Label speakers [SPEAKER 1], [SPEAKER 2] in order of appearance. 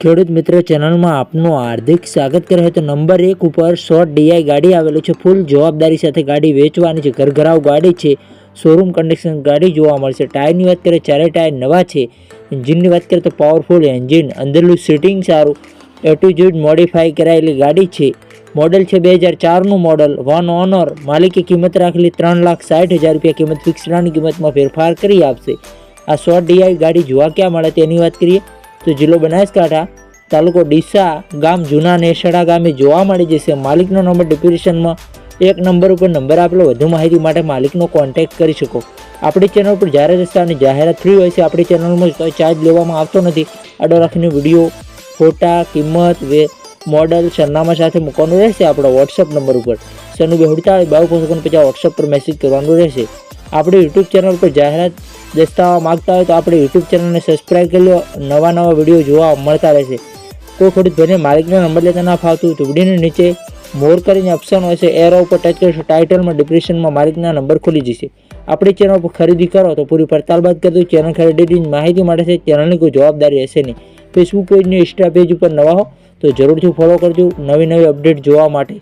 [SPEAKER 1] ખેડૂત મિત્ર, ચેનલમાં આપનું હાર્દિક સ્વાગત કરે તો નંબર એક ઉપર શોર્ટ ડીઆઈ ગાડી આવેલું છે. ફૂલ જવાબદારી સાથે ગાડી વેચવાની છે. ઘરઘરાવ ગાડી છે. શોરૂમ કન્ડિશન ગાડી જોવા મળશે. ટાયરની વાત કરીએ ચારે ટાયર નવા છે. એન્જિનની વાત કરીએ તો પાવરફુલ એન્જિન અંદરનું સીટિંગ સારું. એટીટ્યુડ મોડિફાઈ કરાયેલી ગાડી છે. મોડલ છે બે હજાર ચારનું મોડલ વન ઓનર માલિકે કિંમત રાખેલી ત્રણ લાખ સાઠ હજાર રૂપિયા કિંમત ફિક્સડાની કિંમતમાં ફેરફાર કરી આપશે. આ શોર્ટ ડીઆઈ ગાડી જોવા ક્યાં મળે તેની વાત કરીએ. તો જિલ્લો બનાસકાંઠા તાલુકો ડીસા ગામ જૂના નેસડા ગામે જોવા મળી જશે માલિકનો નંબર ડિપ્રેશનમાં એક નંબર ઉપર નંબર આપેલો, વધુ માહિતી માટે માલિકનો કોન્ટેક્ટ કરી શકો. આપણી ચેનલ પર રસ્તા અને જાહેરાત ફ્રી હોય છે, આપણી ચેનલમાં ચાર્જ લેવામાં આવતો નથી. આડો રાખીને વીડિયો ફોટા, કિંમત, વે મોડલ સરનામા સાથે મૂકવાનું રહેશે આપણા વોટ્સઅપ નંબર ઉપર. સનુ બે હુડતાળી બાવીસ પચાસ પચાસ વોટ્સઅપ પર મેસેજ કરવાનું રહેશે. આપણી યુટ્યુબ ચેનલ પર જાહેરાત દસ્તાવા માગતા હોય તો આપણે યુટ્યુબ ચેનલને સબસ્ક્રાઈબ કરી લો. નવા નવા વીડિયો જોવા મળતા રહેશે. કોઈ ખેડૂત ભાઈને માલિકનો નંબર લેતા ના ફાવતું વિડીયોની નીચે મોર કરીને ઓપ્શન હોય છે. એરો ઉપર ટચ કરશો ટાઇટલમાં ડિપ્રેશનમાં માલિકના નંબર ખુલી જશે. આપણી ચેનલ પર ખરીદી કરો તો પૂરી પડતાલ બાદ કરી દો. ચેનલ ખરીદીની માહિતી માટે છે ચેનલની કોઈ જવાબદારી હશે નહીં. ફેસબુક પેજની ઇન્સ્ટા પેજ ઉપર નવા હો તો જરૂરથી ફોલો કરજો. નવી નવી અપડેટ જોવા માટે.